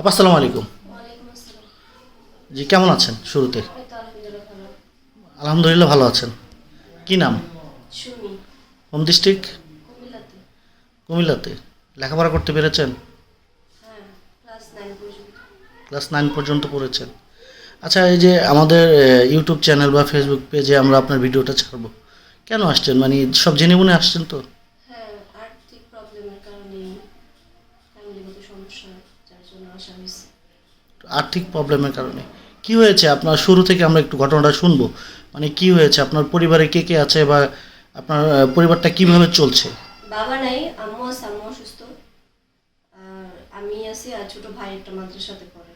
আপা আসসালামু আলাইকুম। জি কেমন আছেন শুরুতে? আলহামদুলিল্লাহ ভালো। আছেন। কি নাম? Home district? কুমিল্লাতে। লেখাপড়া করতে পেরেছেন? হ্যাঁ ক্লাস নাইন পর্যন্ত। ক্লাস নাইন পর্যন্ত পড়েছেন। আচ্ছা এই যে আমাদের ইউটিউব চ্যানেল বা ফেসবুক পেজে আমরা আপনার ভিডিওটা ছাড়বো। কেন আসছেন? মানে সব জেনে মনে আসছেন তো হ্যাঁ আর্থিক প্রবলেমের কারণে ফ্যামিলিগত সমস্যা যার জন্য আসা হয়েছে আর্থিক প্রবলেমের কারণে। কি হয়েছে? আপনার শুরু থেকে আমরা একটু ঘটনাটা শুনব। মানে কি হয়েছে? আপনার পরিবারে কে কে আছে বা আপনার পরিবারটা কীভাবে চলছে? বাবা নাই আম্মু আছে আম্মু অসুস্থ। আর আমি আছি আর ছোট ভাই একটা মাদ্রাসাতে পড়ে।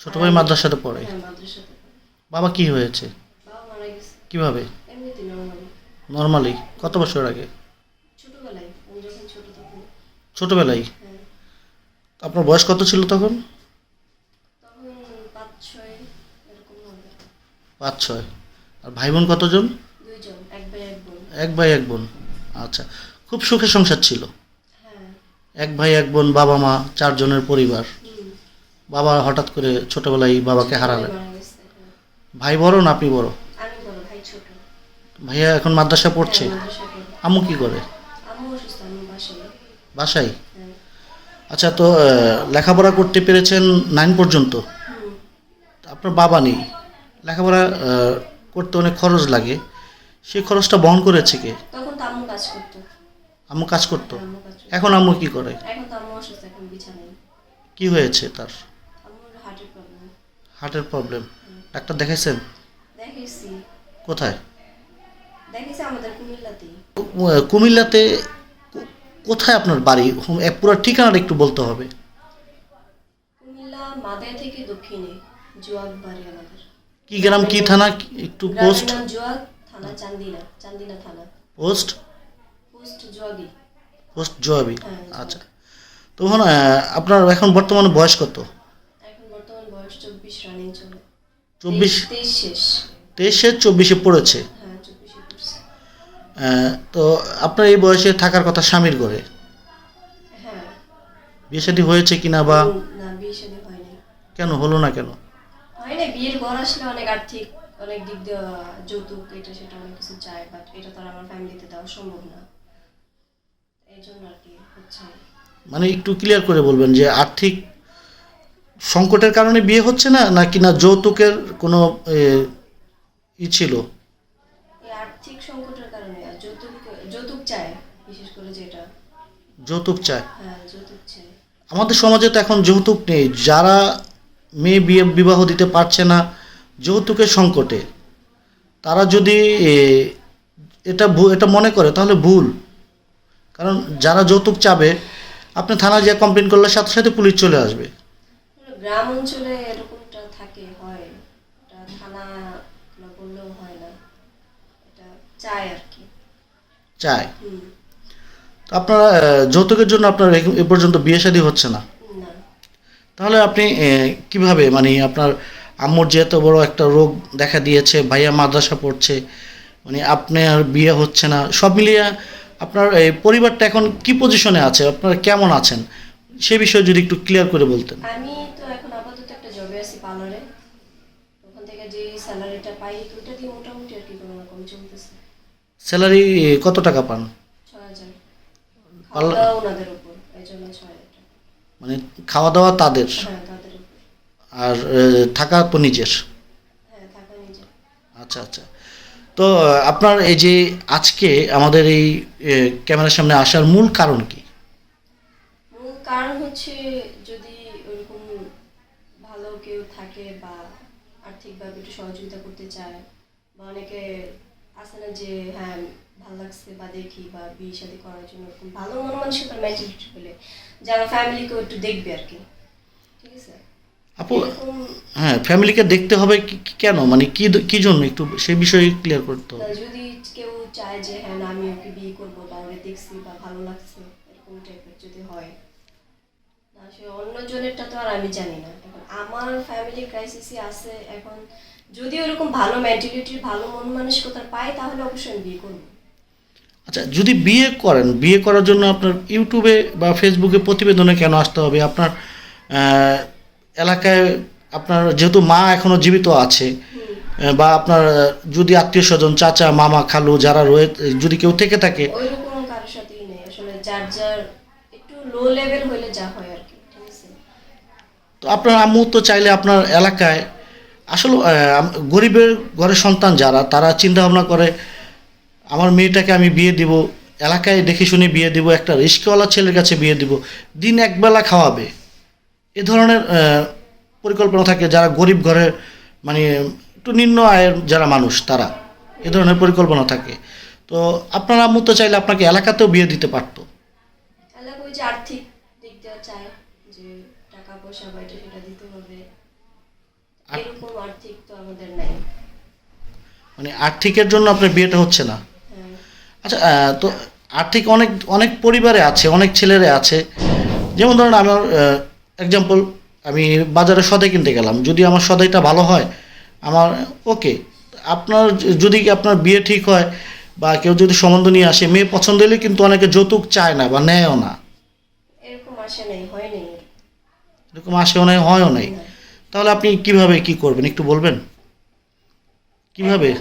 ছোট ভাই মাদ্রাসাতে পড়ে? হ্যাঁ মাদ্রাসাতে পড়ে। বাবা কি হয়েছে? বাবা মারা গেছে। কীভাবে? এমনিতে নর্মালি নর্মালি কত বছর আগে? ছোটবেলায় যখন ছোট তখন। ছোটবেলায়? হ্যাঁ। আপনার বয়স কত ছিল তখন পাঁচ ছয় এরকম হবে পাঁচ ছয় আর ভাই বোন। কতজন এক ভাই এক বোন। আচ্ছা খুব সুখে সংসার ছিল? হ্যাঁ। এক ভাই এক বোন বাবা মা চারজনের পরিবার। বাবা হঠাৎ করে ছোটবেলায় বাবাকে হারালেন। হ্যাঁ। ভাই বড় না আপনি বড়? ভাইয়া এখন মাদ্রাসা পড়ছে? হ্যাঁ। আম্মু কি করে? বাসায়। আচ্ছা তো লেখাপড়া করতে পেরেছেন নাইন পর্যন্ত? আপনার বাবা নেই? লেখাপড়া করতে অনেক খরচ লাগে। সেই খরচটা বহন করেছে কে? তখন তো আম্মু কাজ করতো। আম্মু কাজ। এখন আম্মু কি করে? এখন তো আম্মু অসুস্থ এখন বিছানায়। কি হয়েছে তার? আম্মুর হার্টের প্রবলেম হার্টের প্রবলেম ডাক্তার দেখাইছেন? কোথায়? আমাদের কুমিল্লাতে। কোথায় আপনার বাড়ি? পুরো ঠিকানাটা একটু বলতে হবে। কুমিল্লা মাদায় থেকে দক্ষিণে জোয়াক বাড়ি কি গ্রাম কি থানা? একটু পোস্ট থানা চান্দিনা চান্দিনা থানা। পোস্ট পোস্ট জোয়াগি পোস্ট জয়াবি আচ্ছা। তখন আপনার এখন বর্তমানে বয়স কত? এখন বর্তমান বয়স চব্বিশ রানিং চলে। চব্বিশ? তেইশ- শেষ। চব্বিশে পড়েছে। হ্যাঁ তো আপনার এই বয়সে থাকার কথা স্বামীর করে হ্যাঁ। বিয়ে শাদী হয়েছে কিনা বা না বিয়ে হয়নি। কেন হলো না কেন? হয় না বিয়ের ঘর আসলে অনেক আর্থিক অনেক দিক দিয়ে যৌতুক এটা সেটা অনেক কিছু চায় বাট এটা তো আর আমার ফ্যামিলিতে দেওয়া সম্ভব না। এই জন্য আর কি হচ্ছে মানে একটু ক্লিয়ার করে বলবেন যে আর্থিক সংকটের কারণে বিয়ে হচ্ছে না নাকি না যৌতুকের কোনো ই ছিল? এই আর্থিক সংকটের কারণে আর যৌতুক যৌতুক চায় বিশেষ করে যেটা। যৌতুক চায়? হ্যাঁ যৌতুক চায়। আমাদের সমাজে তো এখন যৌতুক নেই যারা মেয়ে বিয়ে বিবাহ দিতে পারছে না যৌতুকের সংকটে। তারা যদি এটা এটা মনে করে তাহলে ভুল। কারণ যারা যৌতুক চাবে আপনি থানায় যে কমপ্লেন করলে সাথে সাথে পুলিশ চলে আসবে। গ্রাম অঞ্চলে এরকমটা থাকে হয়। এটা থানা বললেও হয় না। এটা চায় আর কি। চায়। তো আপনারা যৌতুকের জন্য আপনার এ- পর্যন্ত বিয়ে শাদী হচ্ছে না। তাহলে আপনি কীভাবে মানে আপনার আম্মুর যে এত বড় একটা রোগ দেখা দিয়েছে ভাইয়া মাদ্রাসা পড়ছে মানে আপনার বিয়ে হচ্ছে না সব মিলিয়ে আপনার এই পরিবারটা এখন কি পজিশনে আছে? আপনারা কেমন আছেন? সে বিষয়ে যদি একটু ক্লিয়ার করে বলতেন। আমি তো এখন আপাতত একটা জবে আছি পার্লারে ওখান থেকে যে স্যালারিটা পাই ওটা দিয়ে মোটামুটি আর কি কোনো রকম চলতেছে। স্যালারি কত টাকা পান? খাওয়া ওনাদের উপর এই জন্য মানে খাওয়া দাওয়া তাদের হ্যাঁ আর থাকা তো নিজের। হ্যাঁ থাকা নিজে আচ্ছা আচ্ছা। তো আপনার এই যে আজকে আমাদের এই ক্যামেরার সামনে আসার মূল কারণ কি? মূল কারণ হচ্ছে যদি ওরকম ভালো কেউ থাকে বা আর্থিকভাবে একটু সহযোগিতা করতে চায় বা অনেকে আছে না যে হ্যাঁ ভালো লাগছে বা দেখি বা বিয়ে শাদী করার জন্য এরকম ভালো মন মানসিকতার মেন্টালিটি হলে যে আমার ফ্যামিলিকেও একটু দেখবে আর কি ঠিক আছে? আপু হ্যাঁ ফ্যামিলিকে দেখতে হবে কেন? মানে কি কি জন্য? একটু সেই বিষয়ে ক্লিয়ার করতে হবে। যদি কেউ চায় যে হ্যাঁ না আমি ওকে বিয়ে করব বা ওকে দেখছি বা ভালো লাগছে এরকম টাইপের যদি হয়। না সে অন্যজনেরটা তো আর আমি জানি না। এখন আমার ফ্যামিলি ক্রাইসিসই আছে এখন যদি ওরকম ভালো মেন্টালিটির ভালো মন মানসিকতার পাই তাহলে অবশ্যই আমি বিয়ে করব। আচ্ছা যদি বিয়ে করেন বিয়ে করার জন্য আপনার ইউটিউবে বা ফেসবুকে প্রতিবেদনে কেন আসতে হবে? আপনার এলাকায় আপনার যেহেতু মা এখনও জীবিত আছে বা আপনার যদি আত্মীয় স্বজন চাচা মামা খালু যারা রয়ে যদি কেউ থেকে থাকে ওইরকম কারোর সাথেই নেই। আসলে যার যার একটু লো লেভেল হইলে যা হয় আর কি তো আপনার আম্মু তো চাইলে আপনার এলাকায় আসলে গরিবের ঘরের সন্তান যারা, তারা চিন্তা ভাবনা করে, আমার মেয়েটাকে আমি বিয়ে দিব, এলাকায় দেখে শুনে বিয়ে দিব, একটা রিস্কওয়ালা ছেলের কাছে বিয়ে দিব, দিন একবেলা খাওয়াবে। এ ধরনের পরিকল্পনা থাকে যারা গরিব ঘরের মানে একটু নিম্ন আয়ের যারা মানুষ, তারা। এ ধরনের পরিকল্পনা থাকে। তো আপনার আম্মু তো চাইলে আপনাকে এলাকাতেও বিয়ে দিতে পারতো। আর্থিক চায়, যে টাকা পয়সা সেটা দিতে হবে। এরকম আর্থিক তো আমাদের নাই। মানে আর্থিকের জন্য আপনার বিয়েটা হচ্ছে না? হ্যাঁ। আচ্ছা তো আর্থিক অনেক অনেক পরিবারে আছে অনেক ছেলেরে আছে। যেমন ধরুন আমার এক্সাম্পল আমি বাজারে সদাই কিনতে গেলাম। যদি আমার সদাইটা ভালো হয় আমার ওকে। আপনার যদি আপনার বিয়ে ঠিক হয় বা কেউ যদি সম্বন্ধ নিয়ে আসে মেয়ে পছন্দ হলে কিন্তু অনেকে যৌতুক চায় না বা নেয়ও না। এরকম আসে নাই হয় নাই এরকম আসেও নাই হয়ও নাই। তাহলে আপনি কীভাবে কি করবেন? একটু বলবেন? কীভাবে?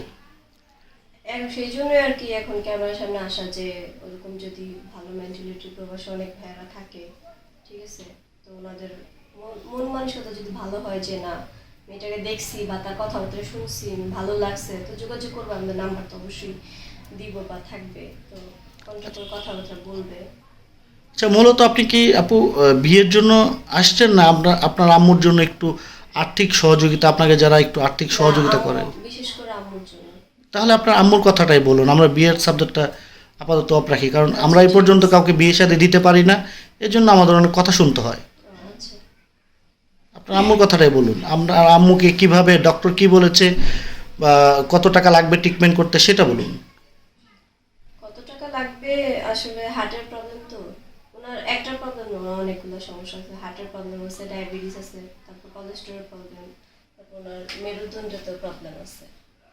সেই জন্যই আর কি এখন ক্যামেরার সামনে আসা যে ওরকম যদি ভালো মেন্টালিটি প্রবাসে অনেক ভাইয়ারা থাকে ঠিক আছে? তো ওনাদের মন- মন মানসিকতা যদি ভালো হয় যে না মেয়েটাকে দেখছি বা তার কথাবার্তা শুনছি ভালো লাগছে তো যোগাযোগ করব আমাদের নাম্বার তো অবশ্যই দিব বা থাকবে। তো কন্ট্যাক্ট করে কথাবার্তা বলবে। আচ্ছা মূলত আপনি কি আপু বিয়ের জন্য আসছেন না? আপনার আপনার আম্মুর জন্য একটু আর্থিক সহযোগিতা আপনাকে যারা একটু আর্থিক সহযোগিতা করেন। বিশেষ করে আম্মুর জন্য। তাহলে আপনার আম্মুর কথাটাই বলুন আমরা বিয়ের সাবজেক্টটা আপাতত অফ রাখি কারণ আমরা এই পর্যন্ত কাউকে বিয়ে সাথে দিতে পারি না এর জন্য আমাদের অনেক কথা শুনতে হয়। আচ্ছা। আপনার আম্মুর কথাটাই বলুন আমরা আম্মুকে কীভাবে ডক্টর কি বলেছে বা কত টাকা লাগবে ট্রিটমেন্ট করতে সেটা বলুন। কত টাকা লাগবে? আসলে হার্টের প্রবলেম তো। ওনার একটা প্রবলেম না অনেকগুলো সমস্যা আছে। হার্টের প্রবলেম আছে ডায়াবেটিস আছে। কোলেস্টেরল প্রবলেম তারপর ওনার মেরুদণ্ডের প্রবলেম আছে।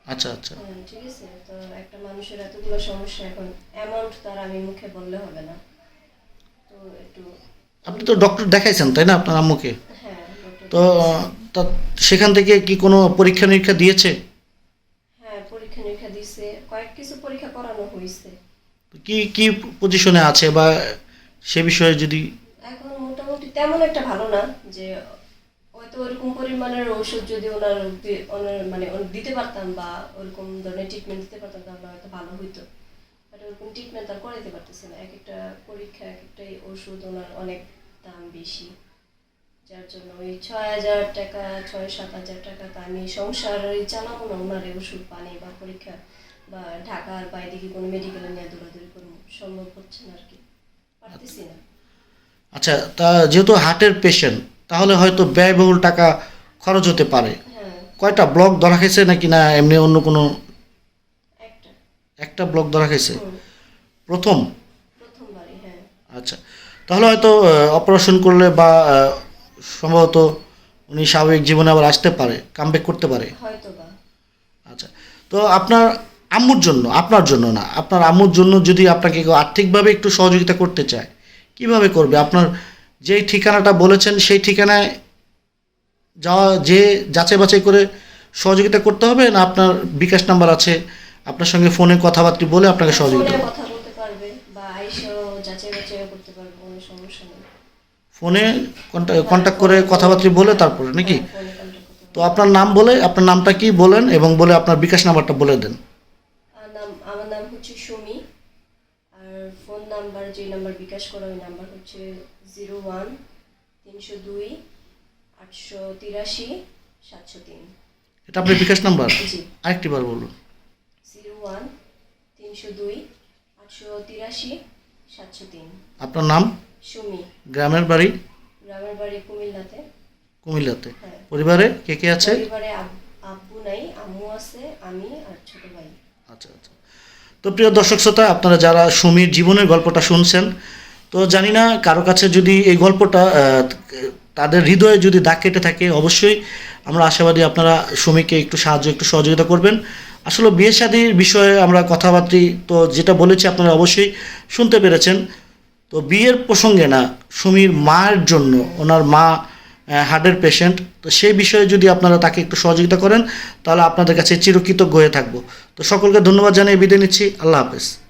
আচ্ছা আচ্ছা। হ্যাঁ ঠিক আছে? তো একটা মানুষের এতগুলো সমস্যা এখন অ্যামাউন্ট তার আমি মুখে বললে হবে না। তো একটু আপনি তো ডক্টর দেখাইছেন তাই না আপনার আম্মুকে? হ্যাঁ তো তা সেখান থেকে কি কোনো পরীক্ষা নিরীক্ষা দিয়েছে? হ্যাঁ পরীক্ষা নিরীক্ষা দিয়েছে কয়েক কিছু পরীক্ষা করানো হয়েছে। কি কি পজিশনে আছে বা সে বিষয়ে যদি এখন মোটামুটি তেমন একটা ভালো না যে হয়তো ওরকম পরিমাণের ওষুধ যদি ওনার ওনার মানে দিতে পারতাম বা ওরকম ধরনের ট্রিটমেন্ট দিতে পারতাম, তাহলে হয়তো ভালো হইতো। বাট ওরকম ট্রিটমেন্ট আর করাইতে পারতেছে না। এক একটা পরীক্ষা, এক একটা ওষুধ ওনার অনেক দাম বেশি। যার জন্য ওই ছয় হাজার টাকা, ছয়, সাত হাজার টাকা আমি সংসার চালাবো না ওনার ওষুধ পানি বা পরীক্ষা বা ঢাকার বাইরে কি কোনো মেডিকেলে নিয়ে দৌড়াদৌড়ি করব। সম্ভব হচ্ছে না আর কি। পারতেছি না। আচ্ছা তা যেহেতু হার্টের পেশেন্ট তাহলে হয়তো ব্যয়বহুল টাকা খরচ হতে পারে। কয়টা ব্লক ধরা খাইছে নাকি না এমনি অন্য কোনো? একটা। ব্লক ধরা খাইছে? প্রথম? হ্যাঁ। আচ্ছা। তাহলে হয়তো অপারেশন করলে বা সম্ভবত উনি স্বাভাবিক জীবনে আবার আসতে পারে কামব্যাক করতে পারে। আচ্ছা। তো আপনার আম্মুর জন্য আপনার জন্য না আপনার আম্মুর জন্য যদি আপনাকে কেউ আর্থিকভাবে একটু সহযোগিতা করতে চায় কীভাবে করবে? আপনার যেই ঠিকানাটা বলেছেন সেই ঠিকানায় যাওয়া যে যাচাই বাছাই করে সহযোগিতা করতে হবে না আপনার বিকাশ নাম্বার আছে আপনার সঙ্গে ফোনে কথাবার্তা বলে আপনাকে সহযোগিতা ফোনে কথা বলতে পারবে বা আইসাও যাচাই বাছাই করতে পারবে কোনো সমস্যা নেই। ফোনে কন্ট্যাক্ট করে কথাবার্তা বলে তারপরে নাকি? হ্যাঁ, তো আপনার নাম বলে আপনার নামটা কি বলেন এবং বলে আপনার বিকাশ নাম্বারটা বলে দেন আর নাম আমার নাম হচ্ছে সুমি আর ফোন নাম্বার যে নাম্বার বিকাশ করা ওই নাম্বার হচ্ছে জিরো ওয়ান তিনশো দুই আটশো তিরাশি সাতশো তিন। এটা আপনার বিকাশ নাম্বার আরেকটি বার বলুন। জিরো ওয়ান তিনশো দুই আটশো তিরাশি সাতশো তিন। আপনার নাম? সুমি। গ্রামের বাড়ি? গ্রামের বাড়ি কুমিল্লাতে। কুমিল্লাতে। হ্যাঁ। পরিবারে কে কে আছে? পরিবারে আব- আব্বু নাই আম্মু আছে আমি আর ছোট ভাই। আচ্ছা আচ্ছা। তো প্রিয় দর্শক শ্রোতা, আপনারা যারা সুমির জীবনের গল্পটা শুনছেন, তো জানি না কারও কাছে যদি এই গল্পটা তাদের হৃদয়ে যদি দাগ কেটে থাকে, অবশ্যই আমরা আশাবাদী আপনারা সুমিকে একটু সাহায্য, একটু সহযোগিতা করবেন। আসলে বিয়ে শাদির বিষয়ে আমরা কথাবার্তি, তো যেটা বলেছি আপনারা অবশ্যই শুনতে পেরেছেন। তো বিয়ের প্রসঙ্গে না, সুমির মায়ের জন্য, ওনার মা হার্টের পেশেন্ট তো সেই বিষয়ে যদি আপনারা তাকে একটু সহযোগিতা করেন, তাহলে আপনাদের কাছে চিরকৃতজ্ঞ হয়ে থাকব। তো সকলকে ধন্যবাদ জানিয়ে বিদায় নিচ্ছি। আল্লাহ হাফেজ।